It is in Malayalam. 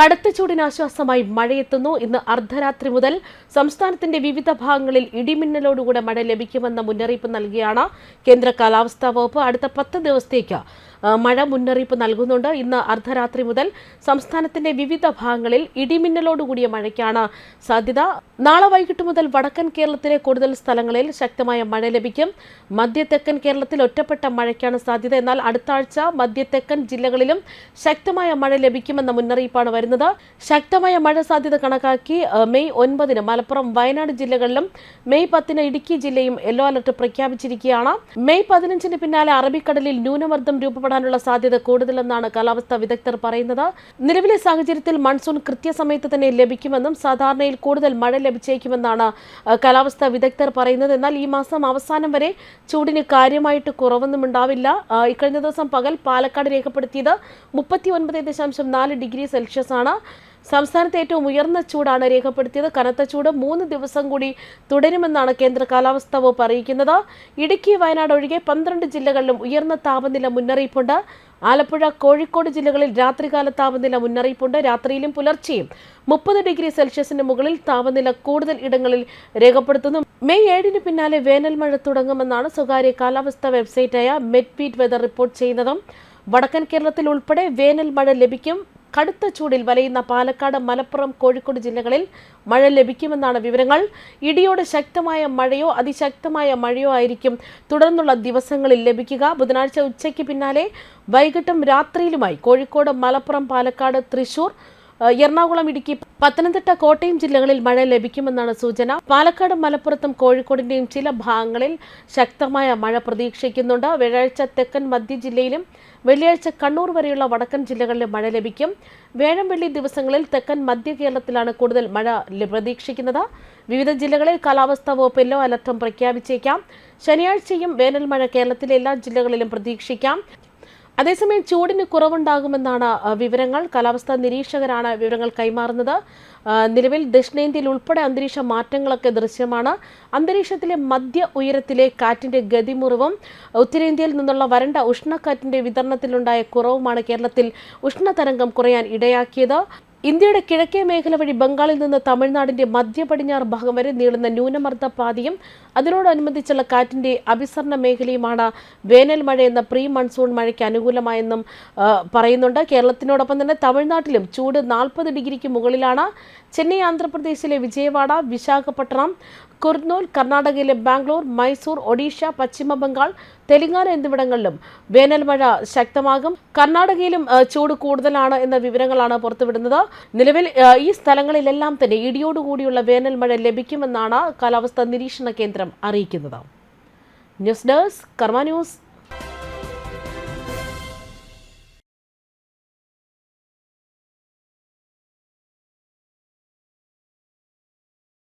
കടുത്ത ചൂടിനാശ്വാസമായി മഴയെത്തുന്നു. ഇന്ന് അർദ്ധരാത്രി മുതൽ സംസ്ഥാനത്തിന്റെ വിവിധ ഭാഗങ്ങളിൽ ഇടിമിന്നലോടുകൂടെ മഴ ലഭിക്കുമെന്ന മുന്നറിയിപ്പ് നൽകിയാണ് കേന്ദ്ര കാലാവസ്ഥാ വകുപ്പ് അടുത്ത പത്ത് ദിവസത്തേക്ക് മഴ മുന്നറിയിപ്പ് നൽകുന്നുണ്ട്. ഇന്ന് അർദ്ധരാത്രി മുതൽ സംസ്ഥാനത്തിന്റെ വിവിധ ഭാഗങ്ങളിൽ ഇടിമിന്നലോടുകൂടിയ മഴയ്ക്കാണ് സാധ്യത. നാളെ വൈകിട്ട് മുതൽ വടക്കൻ കേരളത്തിലെ കൂടുതൽ സ്ഥലങ്ങളിൽ ശക്തമായ മഴ ലഭിക്കും. മധ്യ തെക്കൻ കേരളത്തിൽ ഒറ്റപ്പെട്ട മഴയ്ക്കാണ് സാധ്യത. എന്നാൽ അടുത്ത ആഴ്ച മധ്യ തെക്കൻ ജില്ലകളിലും ശക്തമായ മഴ ലഭിക്കുമെന്ന മുന്നറിയിപ്പാണ് വരുന്നത്. ശക്തമായ മഴ സാധ്യത കണക്കാക്കി മെയ് ഒൻപതിന് മലപ്പുറം വയനാട് ജില്ലകളിലും മെയ് പത്തിന് ഇടുക്കി ജില്ലയും യെല്ലോ അലർട്ട് പ്രഖ്യാപിച്ചിരിക്കുകയാണ്. മെയ് പതിനഞ്ചിന് പിന്നാലെ അറബിക്കടലിൽ ന്യൂനമർദ്ദം രൂപപ്പെടാനുള്ള സാധ്യത കൂടുതലെന്നാണ് കാലാവസ്ഥാ വിദഗ്ധർ പറയുന്നത്. നിലവിലെ സാഹചര്യത്തിൽ മൺസൂൺ കൃത്യസമയത്ത് തന്നെ ലഭിക്കുമെന്നും സാധാരണയിൽ കൂടുതൽ മഴ ലഭിച്ചേക്കുമെന്നാണ് കാലാവസ്ഥാ വിദഗ്ധർ പറയുന്നത്. എന്നാൽ ഈ മാസം അവസാനം വരെ ചൂടിന് കാര്യമായിട്ട് കുറവൊന്നും ഉണ്ടാവില്ല. ഇക്കഴിഞ്ഞ ദിവസം പകൽ പാലക്കാട് രേഖപ്പെടുത്തിയത് മുപ്പത്തി ഒൻപത് ദശാംശം നാല് ഡിഗ്രി സെൽഷ്യസ് ആണ് സംസ്ഥാനത്ത് ഏറ്റവും ഉയർന്ന ചൂടാണ് രേഖപ്പെടുത്തിയത്. കനത്ത ചൂട് മൂന്ന് ദിവസം കൂടി തുടരുമെന്നാണ് കേന്ദ്ര കാലാവസ്ഥാ വകുപ്പ് അറിയിക്കുന്നത്. ഇടുക്കി വയനാട് ഒഴികെ പന്ത്രണ്ട് ജില്ലകളിലും ഉയർന്ന താപനില മുന്നറിയിപ്പുണ്ട്. ആലപ്പുഴ കോഴിക്കോട് ജില്ലകളിൽ രാത്രികാല താപനില മുന്നറിയിപ്പുണ്ട്. രാത്രിയിലും പുലർച്ചെയും മുപ്പത് ഡിഗ്രി സെൽഷ്യസിന് മുകളിൽ താപനില കൂടുതൽ ഇടങ്ങളിൽ രേഖപ്പെടുത്തുന്നു. മെയ് ഏഴിന് പിന്നാലെ വേനൽ മഴ തുടങ്ങുമെന്നാണ് സ്വകാര്യ കാലാവസ്ഥാ വെബ്സൈറ്റായ മെഡ്ബീറ്റ് വെതർ റിപ്പോർട്ട് ചെയ്യുന്നതും. വടക്കൻ കേരളത്തിൽ ഉൾപ്പെടെ വേനൽ മഴ ലഭിക്കും. കടുത്ത ചൂടിൽ വലയുന്ന പാലക്കാട് മലപ്പുറം കോഴിക്കോട് ജില്ലകളിൽ മഴ ലഭിക്കുമെന്നാണ് വിവരങ്ങൾ. ഇടിയോട് ശക്തമായ മഴയോ അതിശക്തമായ മഴയോ ആയിരിക്കും തുടർന്നുള്ള ദിവസങ്ങളിൽ ലഭിക്കുക. ബുധനാഴ്ച ഉച്ചയ്ക്ക് പിന്നാലെ വൈകിട്ടും രാത്രിയിലുമായി കോഴിക്കോട് മലപ്പുറം പാലക്കാട് തൃശൂർ എറണാകുളം ഇടുക്കി പത്തനംതിട്ട കോട്ടയം ജില്ലകളിൽ മഴ ലഭിക്കുമെന്നാണ് സൂചന. പാലക്കാട് മലപ്പുറത്തും കോഴിക്കോടിന്റെയും ചില ഭാഗങ്ങളിൽ ശക്തമായ മഴ പ്രതീക്ഷിക്കുന്നുണ്ട്. വ്യാഴാഴ്ച തെക്കൻ മധ്യ ജില്ലയിലും വെള്ളിയാഴ്ച കണ്ണൂർ വരെയുള്ള വടക്കൻ ജില്ലകളിലും മഴ ലഭിക്കും. വേഴം വെള്ളി ദിവസങ്ങളിൽ തെക്കൻ മധ്യ കേരളത്തിലാണ് കൂടുതൽ മഴ പ്രതീക്ഷിക്കുന്നത്. വിവിധ ജില്ലകളിൽ കാലാവസ്ഥാ വകുപ്പ് യെല്ലോ അലർട്ടും പ്രഖ്യാപിച്ചേക്കാം. ശനിയാഴ്ചയും വേനൽ മഴ കേരളത്തിലെ എല്ലാ ജില്ലകളിലും പ്രതീക്ഷിക്കാം. അതേസമയം ചൂടിന് കുറവുണ്ടാകുമെന്നാണ് വിവരങ്ങൾ. കാലാവസ്ഥാ നിരീക്ഷകരാണ് വിവരങ്ങൾ കൈമാറുന്നത്. നിലവിൽ ദക്ഷിണേന്ത്യയിൽ ഉൾപ്പെടെ അന്തരീക്ഷ മാറ്റങ്ങളൊക്കെ ദൃശ്യമാണ്. അന്തരീക്ഷത്തിലെ മധ്യ ഉയരത്തിലെ കാറ്റിന്റെ ഗതിമുറിവും ഉത്തരേന്ത്യയിൽ നിന്നുള്ള വരണ്ട ഉഷ്ണക്കാറ്റിന്റെ വിതരണത്തിലുണ്ടായ കുറവുമാണ് കേരളത്തിൽ ഉഷ്ണതരംഗം കുറയാൻ ഇടയാക്കിയത്. ഇന്ത്യയുടെ കിഴക്കേ മേഖല വഴി ബംഗാളിൽ നിന്ന് തമിഴ്നാടിന്റെ മധ്യ പടിഞ്ഞാറ് ഭാഗം വരെ നീളുന്ന ന്യൂനമർദ്ദ പാതയും അതിനോടനുബന്ധിച്ചുള്ള കാറ്റിന്റെ അഭിസരണ മേഖലയുമാണ് വേനൽ മഴയെന്ന പ്രീ മൺസൂൺ മഴയ്ക്ക് അനുകൂലമായെന്നും പറയുന്നുണ്ട്. കേരളത്തിനോടൊപ്പം തന്നെ തമിഴ്നാട്ടിലും ചൂട് നാൽപ്പത് ഡിഗ്രിക്ക് മുകളിലാണ്. ചെന്നൈ ആന്ധ്രാപ്രദേശിലെ വിജയവാഡ വിശാഖപട്ടണം കുർനൂൽ കർണാടകയിലെ ബാംഗ്ലൂർ മൈസൂർ ഒഡീഷ പശ്ചിമ ബംഗാൾ തെലങ്കാന എന്നിവിടങ്ങളിലും വേനൽ മഴ ശക്തമാകും. കർണാടകയിലും ചൂട് കൂടുതലാണ് എന്ന വിവരങ്ങളാണ് പുറത്തുവിടുന്നത്. നിലവിൽ ഈ സ്ഥലങ്ങളിലെല്ലാം തന്നെ ഇടിയോടുകൂടിയുള്ള വേനൽ മഴ ലഭിക്കുമെന്നാണ് കാലാവസ്ഥാ നിരീക്ഷണ കേന്ദ്രം അറിയിക്കുന്നത്. News desk Karma news.